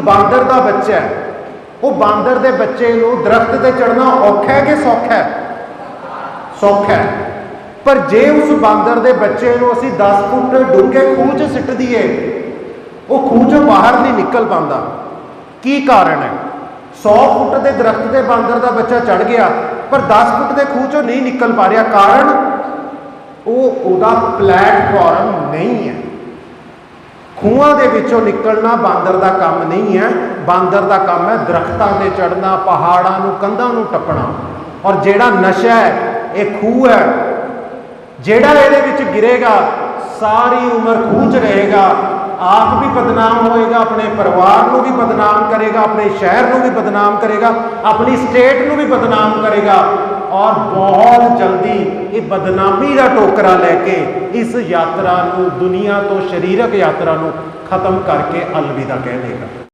ਬਾਂਦਰ ਦਾ ਬੱਚਾ ਹੈ। ਉਹ ਬਾਂਦਰ ਦੇ ਬੱਚੇ ਨੂੰ ਦਰਖਤ ਤੇ ਚੜਨਾ ਔਖਾ ਹੈ ਕਿ ਸੌਖਾ ਹੈ? ਸੌਖਾ ਹੈ। ਪਰ ਜੇ ਉਸ ਬਾਂਦਰ ਦੇ ਬੱਚੇ ਨੂੰ ਅਸੀਂ 10 ਫੁੱਟ ਡੂੰਘੇ ਖੂਹ 'ਚ ਸਿੱਟ ਦਈਏ, ਉਹ ਖੂਹ 'ਚੋਂ ਬਾਹਰ ਨਹੀਂ ਨਿਕਲ ਪਾਉਂਦਾ। ਕੀ ਕਾਰਨ ਹੈ? 100 ਫੁੱਟ ਦੇ ਦਰਖਤ ਤੇ ਬਾਂਦਰ ਦਾ ਬੱਚਾ ਚੜ ਗਿਆ, ਪਰ 10 ਫੁੱਟ ਦੇ ਖੂਹ 'ਚੋਂ ਨਹੀਂ ਨਿਕਲ ਪਾ ਰਿਹਾ। ਕਾਰਨ? ਉਹ ਉਹਦਾ ਪਲੇਟਫਾਰਮ ਨਹੀਂ ਹੈ। ਖੂਹਾਂ ਦੇ ਵਿੱਚੋਂ ਨਿਕਲਣਾ ਬਾਂਦਰ ਦਾ ਕੰਮ ਨਹੀਂ ਹੈ। ਬਾਂਦਰ ਦਾ ਕੰਮ ਹੈ ਦਰਖਤਾਂ ਤੇ ਚੜਨਾ ਪਹਾੜਾਂ ਨੂੰ, ਕੰਧਾਂ ਨੂੰ ਟੱਪਣਾ। ਔਰ ਜਿਹੜਾ ਨਸ਼ਾ ਹੈ, ਇਹ ਖੂਹ ਹੈ। ਜਿਹੜਾ ਇਹਦੇ ਵਿੱਚ ਗਿਰੇਗਾ, ਸਾਰੀ ਉਮਰ ਖੂਹ 'ਚ ਰਹੇਗਾ। ਆਪ ਵੀ ਬਦਨਾਮ ਹੋਏਗਾ, ਆਪਣੇ ਪਰਿਵਾਰ ਨੂੰ ਵੀ ਬਦਨਾਮ ਕਰੇਗਾ, ਆਪਣੇ ਸ਼ਹਿਰ ਨੂੰ ਵੀ ਬਦਨਾਮ ਕਰੇਗਾ, ਆਪਣੀ ਸਟੇਟ ਨੂੰ ਵੀ ਬਦਨਾਮ ਕਰੇਗਾ। ਔਰ ਬਹੁਤ ਇਹ ਬਦਨਾਮੀ ਦਾ ਟੋਕਰਾ ਲੈ ਕੇ ਇਸ ਯਾਤਰਾ ਨੂੰ ਦੁਨੀਆ ਤੋਂ ਸਰੀਰਕ ਯਾਤਰਾ ਨੂੰ ਖਤਮ ਕਰਕੇ ਅਲਵਿਦਾ ਕਹਿ ਦੇਗਾ।